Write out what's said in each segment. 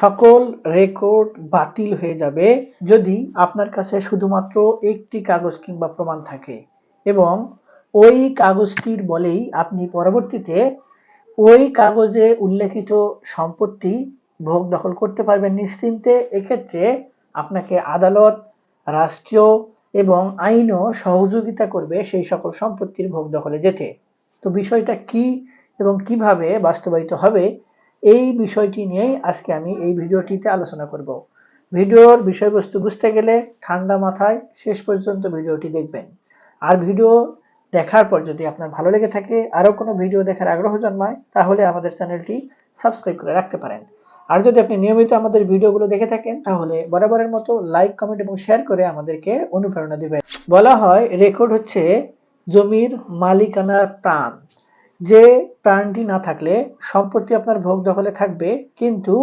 সকল রেকর্ড বাতিল হয়ে যাবে যদি আপনার কাছে শুধুমাত্র একটি কাগজ কিংবা প্রমাণ থাকে এবং ওই কাগজটির বলেই আপনি পরবর্তীতে ওই কাগজে উল্লেখিত সম্পত্তি ভোগ দখল করতে পারবেন নিশ্চিন্তে। এক্ষেত্রে আপনাকে আদালত, রাষ্ট্রীয় এবং আইনও সহযোগিতা করবে সেই সকল সম্পত্তির ভোগ দখলে যেতে। তো বিষয়টা কি এবং কীভাবে বাস্তবায়িত হবে এই বিষয়টি নিয়েই আজকে আমি এই ভিডিওটিতে আলোচনা করব। ভিডিওর বিষয়বস্তু বুঝতে গেলে ঠান্ডা মাথায় শেষ পর্যন্ত ভিডিওটি দেখবেন। আর ভিডিও দেখার পর যদি আপনার ভালো লেগে থাকে, আরও কোনো ভিডিও দেখার আগ্রহ জন্মায়, তাহলে আমাদের চ্যানেলটি সাবস্ক্রাইব করে রাখতে পারেন। আর যদি আপনি নিয়মিত আমাদের ভিডিওগুলো দেখে থাকেন, তাহলে বরাবরের মতো লাইক, কমেন্ট এবং শেয়ার করে আমাদেরকে অনুপ্রেরণা দিবেন। বলা হয়, রেকর্ড হচ্ছে জমির মালিকানার প্রাণ। যে প্রাণটি না থাকলে সম্পত্তি আপনার ভোগ দখলে থাকবে, কিন্তু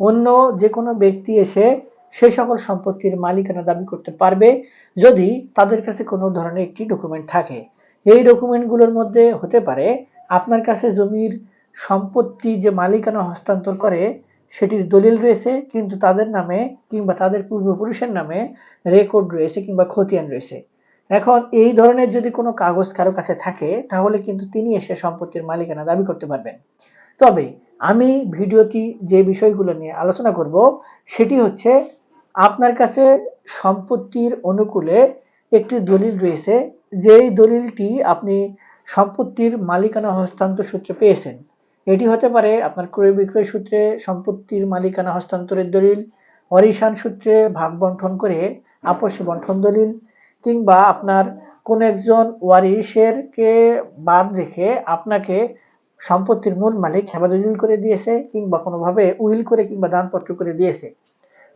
অন্য যে কোনো ব্যক্তি এসে সেই সকল সম্পত্তির মালিকানা দাবি করতে পারবে যদি তাদের কাছে কোনো ধরনের একটি ডকুমেন্ট থাকে। এই ডকুমেন্টগুলোর মধ্যে হতে পারে আপনার কাছে জমির সম্পত্তি যে মালিকানা হস্তান্তর করে, সেটির দলিল রয়েছে, কিন্তু তাদের নামে কিংবা তাদের পূর্বপুরুষের নামে রেকর্ড রয়েছে কিংবা খতিয়ান রয়েছে। এখন এই ধরনের যদি কোনো কাগজ কারও কাছে থাকে, তাহলে কিন্তু তিনি এসে সম্পত্তির মালিকানা দাবি করতে পারবেন। তবে আমি ভিডিওটি যে বিষয়গুলো নিয়ে আলোচনা করব, সেটি হচ্ছে আপনার কাছে সম্পত্তির অনুকূলে একটি দলিল রয়েছে, যেই দলিলটি আপনি সম্পত্তির মালিকানা হস্তান্তর সূত্রে পেয়েছেন। এটি হতে পারে আপনার ক্রয় বিক্রয় সূত্রে, সম্পত্তির মালিকানা হস্তান্তরের দলিল, অরিশান সূত্রে ভাগ বন্টন করে, আপসে বন্টন দলিল কিংবা আপনার কোন একজন ওয়ারিশেরকে বাদ রেখে আপনাকে সম্পত্তির মূল মালিক হেফাজতুল করে দিয়েছে কিংবা কোনোভাবে উইল করে কিংবা দানপত্র করে দিয়েছে।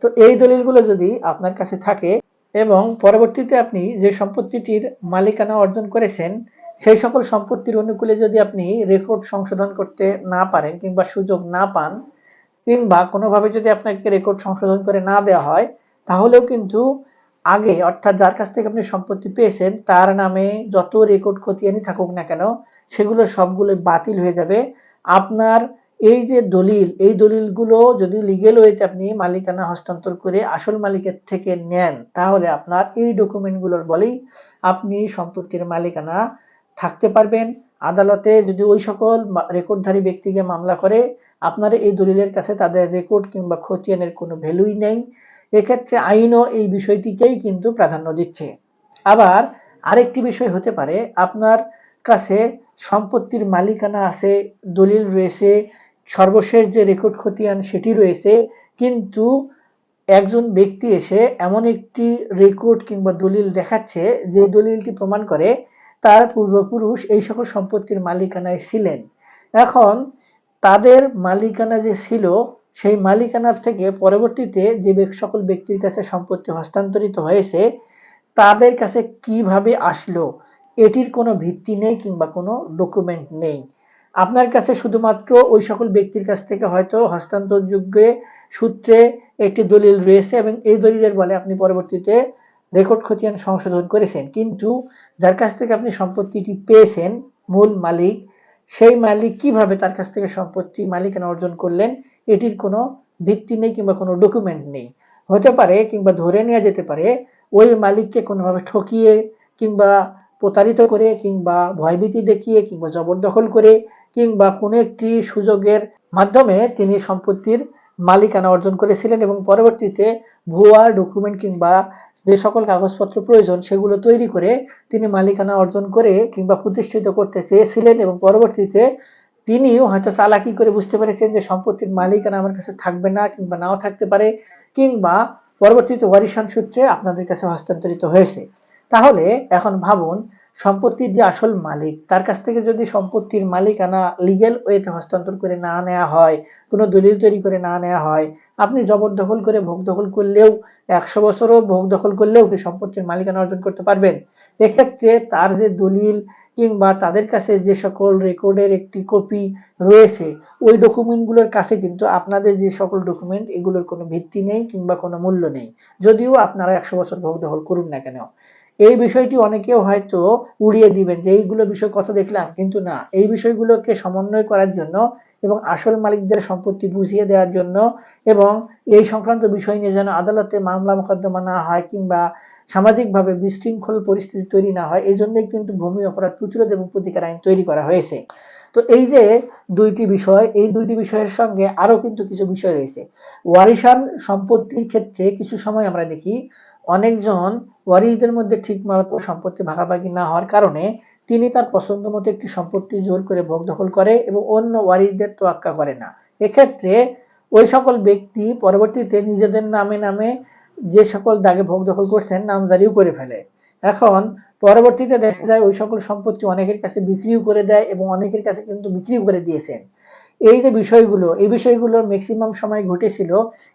তো এই দলিলগুলো যদি আপনার কাছে থাকে এবং পরবর্তীতে আপনি যে সম্পত্তিটির মালিকানা অর্জন করেছেন, সেই সকল সম্পত্তির অনুকূলে যদি আপনি রেকর্ড সংশোধন করতে না পারেন কিংবা সুযোগ না পান, কিংবা কোনোভাবে যদি আপনাকে রেকর্ড সংশোধন করে না দেওয়া হয়, তাহলেও কিন্তু আগে, অর্থাৎ যার কাছ থেকে আপনি সম্পত্তি পেয়েছেন, তার নামে যত রেকর্ড খতিয়ানি থাকুক না কেন, সেগুলো সবগুলো বাতিল হয়ে যাবে। আপনার এই যে দলিল, এই দলিলগুলো যদি লিগেল ওয়েতে আপনি মালিকানা হস্তান্তর করে আসল মালিকের থেকে নেন, তাহলে আপনার এই ডকুমেন্টগুলোর বলেই আপনি সম্পত্তির মালিকানা থাকতে পারবেন। আদালতে যদি ওই সকল রেকর্ডধারী ব্যক্তিকে মামলা করে, আপনার এই দলিলের কাছে তাদের রেকর্ড কিংবা খতিয়ানের কোনো ভ্যালুই নেই। এক্ষেত্রে আইনও এই বিষয়টিকেই কিন্তু প্রাধান্য দিচ্ছে। আবার আরেকটি বিষয় হতে পারে, আপনার কাছে সম্পত্তির মালিকানা আছে, দলিল রয়েছে, সর্বশেষ যে রেকর্ড খতিয়ান সেটি রয়েছে, কিন্তু একজন ব্যক্তি এসে এমন একটি রেকর্ড কিংবা দলিল দেখাচ্ছে যে দলিলটি প্রমাণ করে তার পূর্বপুরুষ এই সকল সম্পত্তির মালিকানায় ছিলেন। এখন তাদের মালিকানা যে ছিল সেই মালিকানার থেকে পরবর্তীতে যে সকল ব্যক্তির কাছে সম্পত্তি হস্তান্তরিত হয়েছে, তাদের কাছে কীভাবে আসলো, এটির কোনো ভিত্তি নেই কিংবা কোনো ডকুমেন্ট নেই। আপনার কাছে শুধুমাত্র ওই সকল ব্যক্তির কাছ থেকে হয়তো হস্তান্তরযোগ্য সূত্রে একটি দলিল রয়েছে এবং এই দলিলের বলে আপনি পরবর্তীতে রেকর্ড খতিয়ান সংশোধন করেছেন। কিন্তু যার কাছ থেকে আপনি সম্পত্তিটি পেয়েছেন, মূল মালিক, সেই মালিক কীভাবে তার কাছ থেকে সম্পত্তি মালিকানা অর্জন করলেন এটির কোনো ভিত্তি নেই কিংবা কোনো ডকুমেন্ট নেই। হতে পারে কিংবা ধরে নেওয়া যেতে পারে, ওই মালিককে কোনোভাবে ঠকিয়ে কিংবা প্রতারিত করে কিংবা ভয়ভীতি দেখিয়ে কিংবা জবরদখল করে কিংবা কোনো একটি সুযোগের মাধ্যমে তিনি সম্পত্তির মালিকানা অর্জন করেছিলেন এবং পরবর্তীতে ভুয়া ডকুমেন্ট কিংবা যে সকল কাগজপত্র প্রয়োজন সেগুলো তৈরি করে তিনি মালিকানা অর্জন করে কিংবা প্রতিষ্ঠিত করতে চেয়েছিলেন এবং পরবর্তীতে তিনিও হয়তো চালাকি করে বুঝতে পেরেছেন যে সম্পত্তির মালিকানা আমার কাছে থাকবে না কিংবা নাও থাকতে পারে, কিংবা পরবর্তীতে ওয়ারিশান সূত্রে আপনাদের কাছে হস্তান্তরিত হয়েছে। তাহলে এখন ভাবুন, সম্পত্তির যে আসল মালিক, তার কাছ থেকে যদি সম্পত্তির মালিকানা লিগেল ওয়েতে হস্তান্তর করে না নেওয়া হয়, কোনো দলিল তৈরি করে না নেওয়া হয়, আপনি জবরদখল করে ভোগ দখল করলেও, একশো বছরও ভোগ দখল করলেও কি সম্পত্তির মালিকানা অর্জন করতে পারবেন? এক্ষেত্রে তার যে দলিল কিংবা তাদের কাছে যে সকল রেকর্ডের একটি কপি রয়েছে, ওই ডকুমেন্টগুলোর কাছে কিন্তু আপনাদের যে সকল ডকুমেন্ট, এগুলোর কোনো ভিত্তি নেই কিংবা কোনো মূল্য নেই। যদিও আপনারা একশো বছর ভোগ দখল করুন না কেন। এই বিষয়টি অনেকেও হয়তো উড়িয়ে দিবেন যে এইগুলো বিষয় কত দেখলাম, কিন্তু না। এই বিষয়গুলোকে সমন্বয় করার জন্য এবং আসল মালিকদের সম্পত্তি বুঝিয়ে দেওয়ার জন্য এবং এই সংক্রান্ত বিষয় নিয়ে যেন আদালতে মামলা মোকদ্দমা না হয় কিংবা সামাজিকভাবে বিশৃঙ্খল পরিস্থিতি তৈরি না হয় এই জন্যই কিন্তু ভূমি অপরাধ প্রতিরোধ এবং প্রতিকার আইন তৈরি করা হয়েছে। তো এই যে দুইটি বিষয়, এই দুইটি বিষয়ের সঙ্গে আরও কিন্তু কিছু বিষয় রয়েছে। ওয়ারিশান সম্পত্তির ক্ষেত্রে কিছু সময় আমরা দেখি, অনেকজন ওয়ারিশদের মধ্যে ঠিক মতো সম্পত্তি ভাগাভাগি না হওয়ার কারণে তিনি তার পছন্দ মতো একটি সম্পত্তি জোর করে ভোগ দখল করে এবং অন্য ওয়ারিশদের তোয়াক্কা করে না। এক্ষেত্রে ওই সকল ব্যক্তি পরবর্তীতে নিজেদের নামে নামে যে সকল দাগে ভোগ দখল করছেন নামজারিও করে ফেলে। এখন পরবর্তীতে দেখা যায় ওই সকল সম্পত্তি অনেকের কাছে বিক্রিও করে দেয় এবং অনেকের কাছে কিন্তু বিক্রিও করে দিয়েছেন। এই যে বিষয়গুলো, এই বিষয়গুলো ম্যাক্সিমাম সময় ঘটেছিল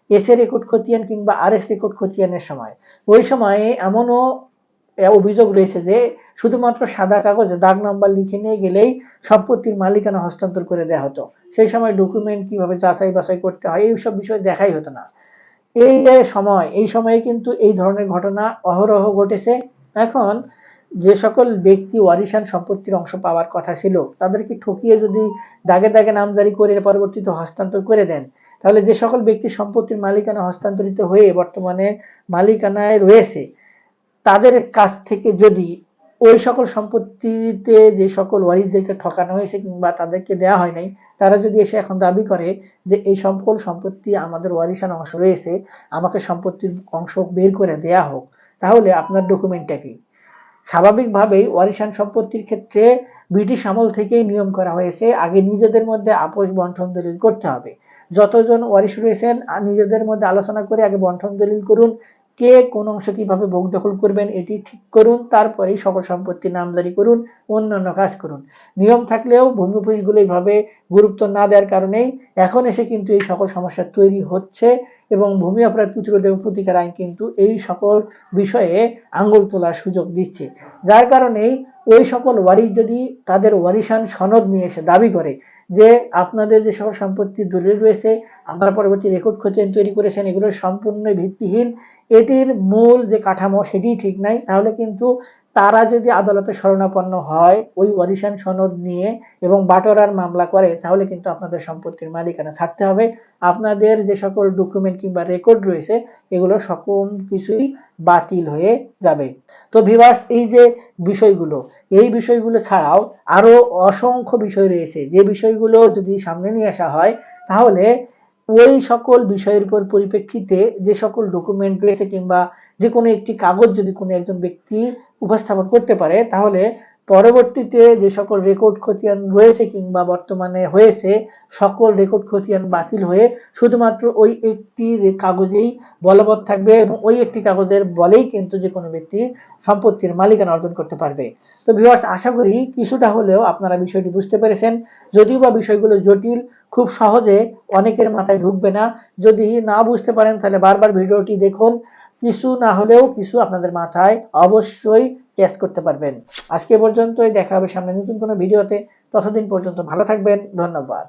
এস এ রেকর্ড খতিয়ান কিংবা আর এস রেকর্ড খতিয়ানের সময়। ওই সময়ে এমনও অভিযোগ রয়েছে যে শুধুমাত্র সাদা কাগজে, দাগ নাম্বার লিখে নিয়ে গেলেই সম্পত্তির মালিকানা হস্তান্তর করে দেওয়া হতো। সেই সময় ডকুমেন্ট কীভাবে যাচাই বাছাই করতে হয়, এইসব বিষয় দেখাই হতো না। এই যে সময়, এই সময়ে কিন্তু এই ধরনের ঘটনা অহরহ ঘটেছে। এখন যে সকল ব্যক্তি ওয়ারিশান সম্পত্তির অংশ পাওয়ার কথা ছিল, তাদেরকে ঠকিয়ে যদি দাগে দাগে নামজারি করে পরবর্তীতে হস্তান্তর করে দেন, তাহলে যে সকল ব্যক্তি সম্পত্তির মালিকানা হস্তান্তরিত হয়ে বর্তমানে মালিকানায় রয়েছে, তাদের কাছ থেকে যদি ওই সকল সম্পত্তিতে যে সকল ওয়ারিসদেরকে ঠকানো হয়েছে কিংবা তাদেরকে দেওয়া হয় নাই, তারা যদি এসে এখন দাবি করে যে এই সকল সম্পত্তি আমাদের ওয়ারিশান অংশ রয়েছে, আমাকে সম্পত্তির অংশ বের করে দেয়া হোক, তাহলে আপনার ডকুমেন্টটা কি? স্বাভাবিকভাবেই ওয়ারিশান সম্পত্তির ক্ষেত্রে ব্রিটিশ আমল থেকেই নিয়ম করা হয়েছে, আগে নিজেদের মধ্যে আপোষ বন্টন দলিল করতে হবে। যতজন ওয়ারিশ রয়েছেন নিজেদের মধ্যে আলোচনা করে আগে বন্টন দলিল করুন কে কোন অংশ কীভাবে ভোগ দখল করবেন এটি ঠিক করুন, তারপরেই সকল সম্পত্তি নামদারি করুন, অন্যান্য কাজ করুন। নিয়ম থাকলেও ভূমি অফিসগুলো এইভাবে গুরুত্ব না দেওয়ার কারণেই এখন এসে কিন্তু এই সকল সমস্যা তৈরি হচ্ছে। এবং ভূমি অপরাধ প্রতিরোধ এবং প্রতিকার আইন কিন্তু এই সকল বিষয়ে আঙ্গুল তোলার সুযোগ দিচ্ছে। যার কারণেই ওই সকল ওয়ারিশ যদি তাদের ওয়ারিশান সনদ নিয়ে এসে দাবি করে যে আপনাদের যে সকল সম্পত্তি দলিল রয়েছে, আপনারা পরবর্তী রেকর্ড খতিয়ান তৈরি করেছেন, এগুলো সম্পূর্ণ ভিত্তিহীন, এটির মূল যে কাঠামো সেটি ঠিক নাই, তাহলে কিন্তু তারা যদি আদালতে শরণাপন্ন হয়, ওই অডিশন সনদ নিয়ে এবং বাটোয়ারার মামলা করে, তাহলে কিন্তু আপনাদের সম্পত্তির মালিকানা ছাড়তে হবে। আপনাদের যে সকল ডকুমেন্ট কিংবা রেকর্ড রয়েছে, এগুলো সকল কিছুই বাতিল হয়ে যাবে। তো ভিভার্স এই যে বিষয়গুলো, এই বিষয়গুলো ছাড়াও আরও অসংখ্য বিষয় রয়েছে। যে বিষয়গুলো যদি সামনে নিয়ে আসা হয়, তাহলে ওই সকল বিষয়ের উপর পরিপ্রেক্ষিতে যে সকল ডকুমেন্ট রয়েছে কিংবা যে কোনো একটি কাগজ যদি কোনো একজন ব্যক্তি উপস্থাপন করতে পারে, তাহলে পরবর্তীতে যে সকল রেকর্ড খতিয়ান রয়েছে কিংবা বর্তমানে হয়েছে, সকল রেকর্ড খতিয়ান বাতিল হয়ে শুধুমাত্র ওই একটি কাগজেই বলবৎ থাকবে এবং ওই একটি কাগজের বলেই কিন্তু যে কোনো ব্যক্তি সম্পত্তির মালিকানা অর্জন করতে পারবে। তো ভিউয়ার্স আশা করি কিছুটা হলেও আপনারা বিষয়টি বুঝতে পেরেছেন। যদিও বা বিষয়গুলো জটিল, খুব সহজে অনেকের মাথায় ঢুকবে না। যদি না বুঝতে পারেন, তাহলে বারবার ভিডিওটি দেখুন। কিছু না হলেও কিছু আপনাদের মাথায় অবশ্যই ক্যাচ করতে পারবেন। আজকে পর্যন্তই, দেখা হবে সামনে নতুন কোনো ভিডিওতে। ততদিন পর্যন্ত ভালো থাকবেন, ধন্যবাদ।